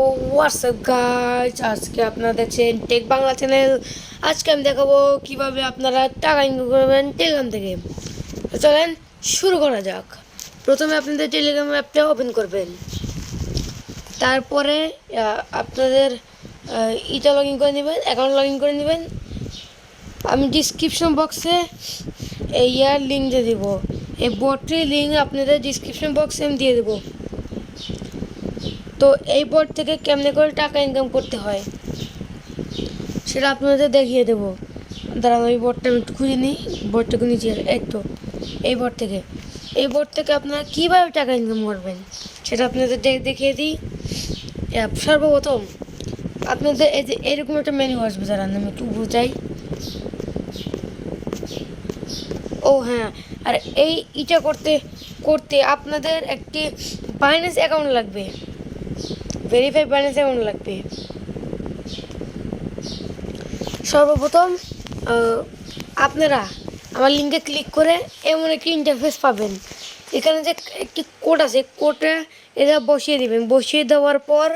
WhatsApp guys আজকে আপনারা দেখছেন টেক বাংলা চ্যানেল আজকে আমি দেখাবো কীভাবে আপনারা টাকা ইনকাম করবেন টেলিগ্রাম থেকে। চলেন শুরু করা যাক। প্রথমে আপনাদের টেলিগ্রাম অ্যাপটা ওপেন করবেন। তারপরে আপনাদের ইটা লগ ইন করে নেবেন অ্যাকাউন্ট লগ ইন করে নেবেন। আমি ডিসক্রিপশন বক্সে এই ইয়ার লিঙ্ক দিয়ে দেবো। এই বোর্ডটির লিঙ্ক আপনাদের ডিসক্রিপশন বক্সে আমি দিয়ে দেবো। তো এই বোর্ড থেকে কেমনে করে টাকা ইনকাম করতে হয়, সেটা আপনাদের দেখিয়ে দেবো। দাঁড়ান ওই বোর্ডটা আমি একটু খুঁজে নিই। বোর্ডটাকে নিচে, এই তো, এই বোর্ড থেকে। এই বোর্ড থেকে আপনারা কীভাবে টাকা ইনকাম করবেন, সেটা আপনাদের দেখিয়ে দিই। সর্বপ্রথম আপনাদের এই যে এরকম একটা মেনু আসবে, দাঁড়ান, আমি একটু বোঝাই। ও হ্যাঁ আর এই ইটা করতে করতে আপনাদের একটি বাইন্যান্স অ্যাকাউন্ট লাগবে। ভেরিফাই ব্যালেন্স অ্যাকাউন্ট লাগবে। সর্বপ্রথম আপনারা আমার লিঙ্কে ক্লিক করে এমন একটি ইন্টারফেস পাবেন। এখানে যে একটি কোড আছে কোডটা এটা বসিয়ে দিবেন। বসিয়ে দেওয়ার পর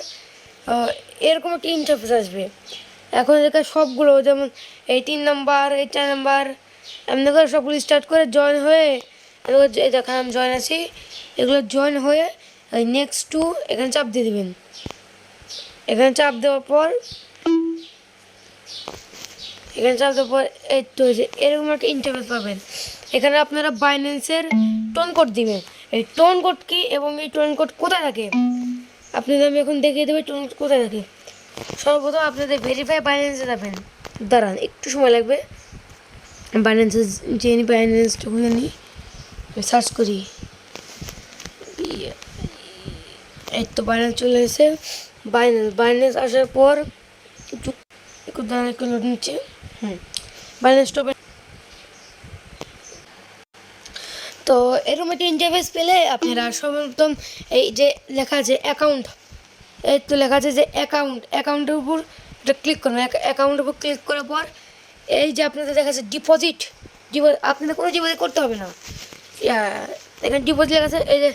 এরকম একটি ইন্টারফেস আসবে। এখন এখানে সবগুলো, যেমন এই তিন নাম্বার এই চার নাম্বার এমনি করে সবগুলো স্টার্ট করে জয়েন হয়ে দেখেন আমি জয়েন আছি। এগুলো জয়েন হয়ে নেক্সট টু এখানে চাপ দিয়ে দিবেন। এখানে চাপ দেওয়ার পর, এখানে চাপ দেওয়ার পর, এই তো যে, এরকম একটা ইন্টারফেস পাবেন। এখানে আপনারা বাইন্যান্সের টোন কোড দিবেন। এই টোন কোড কি এবং এই টোন কোড কোথায় থাকে? আপনাদের আমি এখন দেখিয়ে দেবো টোন কোড কোথায় থাকে। সর্বপ্রথম আপনাদের ভেরিফাই বাইন্যান্সে যাবেন। দাঁড়ান, একটু সময় লাগবে। বাইন্যান্সে জেনি বাইন্যান্সটা খুলে নিই সার্চ করি। এই তো বাইন্যান্স চলে এসে বাইন্যান্স বাইন্যান্স আসার পর একটু একটু দাঁড়া লোড নিচ্ছে। হুম। বাইন্যান্স স্টপে তো এরকম একটা ইন্টারফেস পেলে আপনারা সর্বপ্রথম এই যে লেখা আছে অ্যাকাউন্ট এই তো লেখা আছে যে অ্যাকাউন্ট অ্যাকাউন্টের উপর এটা ক্লিক করবেন অ্যাকাউন্টের উপর ক্লিক করার পর এই যে আপনাদের দেখা যাচ্ছে ডিপোজিট ডিপোজিট আপনাদের কোনো ডিপোজিট করতে হবে না। এখানে ডিপোজিট লেখা আছে, এই যে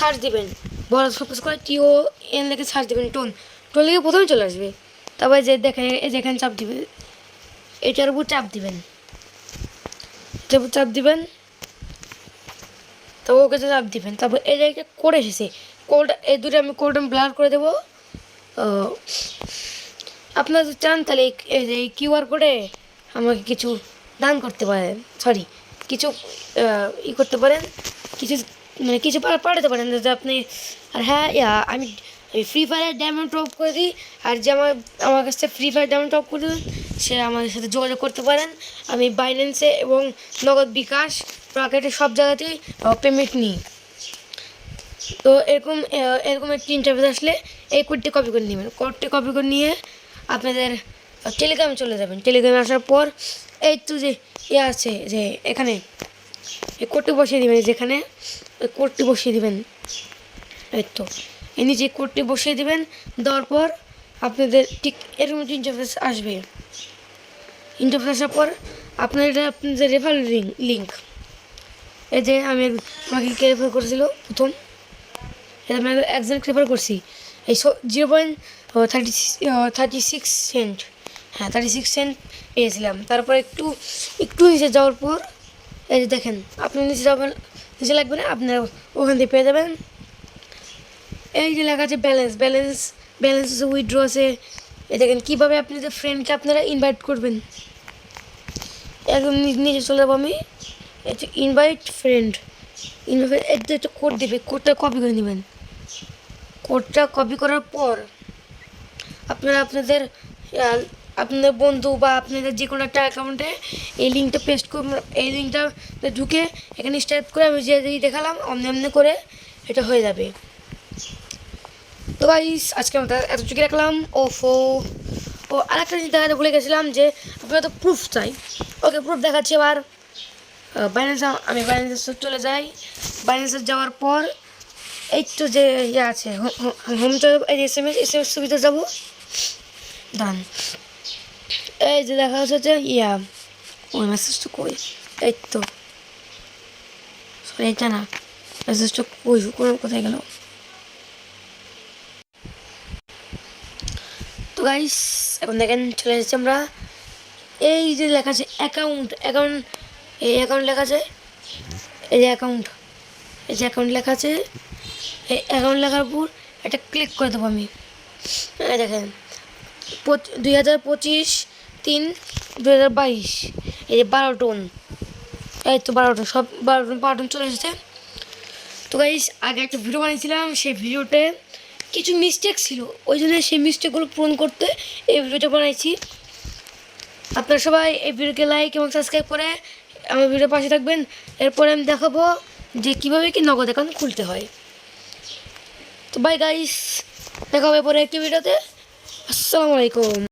সার্চ দিবেন। বড় ফোকাস করে টিও এন লেখে সার্চ দিবেন টোন। টোন লিখে প্রথমে চলে আসবে। তারপরে যে দেখেন এই যে চাপ দিবেন এটার উপর চাপ দিবেন। এটার উপর চাপ দিবেন। তো ওকে চাপ দিবেন। তারপর এই জায়গায় কোড এসেছে। কোড এই দুটো আমি আমি ব্লার করে দেবো। আপনারা যদি চান তাহলে এই- কিউআর কোডে আমাকে কিছু দান করতে পারেন। সরি কিছু ই করতে পারেন। কিছু মানে কিছু পাঠাতে পারেন যাতে আপনি আর হ্যাঁ ইয়া, আমি ফ্রি ফায়ার ডায়মন্ড টপ করে দিই। আর যে আমার আমার কাছে ফ্রি ফায়ার ডায়মন্ড টপ করে দেবেন সে আমাদের সাথে যোগাযোগ করতে পারেন। আমি বাইন্যান্সে এবং নগদ বিকাশ রকেটে সব জায়গাতেই পেমেন্ট নিই। তো এরকম এরকম একটি ইন্টারভিউ আসলে এই কোডটি কপি করে নেবেন। কোডটি কপি করে নিয়ে আপনাদের টেলিগ্রামে চলে যাবেন। টেলিগ্রামে আসার পর এই তো যে ইয়ে আছে যে এখানে এই কোডটি বসিয়ে দেবেন যেখানে ওই কোডটি বসিয়ে দিবেন। এই তো। এই নিচে কোডটি বসিয়ে দিবেন, দেওয়ার পর আপনাদের ঠিক এরকম একটি ইন্টারফেস আসবে। ইন্টারফেস আসার পর আপনার এটা আপনাদের রেফার লিঙ্ক এই যে আমি আমাকে কে রেফার করেছিল? প্রথম। এটা আমি একজন রেফার করছি। এই zero point thirty thirty six cent হ্যাঁ থার্টি সিক্স সেন্ট পেয়েছিলাম। তারপর একটু একটু নিচে যাওয়ার পর এই যে দেখেন, আপনি নিচে যাবেন নিচে লাগবে না? আপনার ওখান থেকে পেয়ে যাবেন। এই যে লেখা আছে ব্যালেন্স ব্যালেন্স ব্যালেন্স আছে উইথড্র আছে। এই দেখেন, কীভাবে আপনি যে ফ্রেন্ডকে আপনারা ইনভাইট করবেন? একদম নি- নিচে চলে যাব আমি। ইনভাইট ফ্রেন্ড ইনভাইট একটা একটা কোড দেবে। কোডটা কপি করে নেবেন। কোডটা কপি করার পর আপনারা আপনাদের আপনাদের বন্ধু বা আপনাদের যে কোনো একটা অ্যাকাউন্টে এই লিঙ্কটা পেস্ট করবেন এই লিঙ্কটা ঢুকে এখানে স্টাইপ করে আমি যে দেখালাম অমনি অমনি করে এটা হয়ে যাবে তো গাইস আজকে আমরা এতটুকু রাখলাম ওফো ও আরেকটা জিনিস দেখাতে ভুলে গেছিলাম যে আপনারা তো প্রুফ চাই ওকে প্রুফ দেখাচ্ছি এবার বাইন্যান্স আমি বাইন্যান্সে চলে যাই বাইন্যান্সে যাওয়ার পর এই তো যে ইয়ে আছে হোম এই S M S S M S সুবিধা যাব ডান এই যে দেখা যাচ্ছে ইয়া, ওই মেসেজটা কই? এই তো। সরি এটা না। মেসেজটা কই? কোথায় গেল? তো গাইস এখন দেখেন চলে এসেছি আমরা। এই যে লেখা আছে অ্যাকাউন্ট অ্যাকাউন্ট এই অ্যাকাউন্ট লেখা আছে, এই যে অ্যাকাউন্ট এই যে অ্যাকাউন্ট লেখা আছে, এই অ্যাকাউন্ট লেখার উপর একটা ক্লিক করে দেবো আমি। দেখেন দুই হাজার পঁচিশ তিন দু হাজার বাইশ। এই যে বারো টন। এই তো বারো টন, সব বারো টন বারো টন চলে এসেছে। তো গাইস আগে একটা ভিডিও বানিয়েছিলাম, সেই ভিডিওতে কিছু মিস্টেক ছিল। ওই জন্য সেই মিস্টেকগুলো পূরণ করতে এই ভিডিওটা বানাইছি। আপনারা সবাই এই ভিডিওকে লাইক এবং সাবস্ক্রাইব করে আমার ভিডিওর পাশে থাকবেন। এরপরে আমি দেখাবো যে কীভাবে কি নগদ অ্যাকাউন্ট খুলতে হয়। তো বাই গাইস দেখা হবে পরে একটি ভিডিওতে আসসালামু আলাইকুম।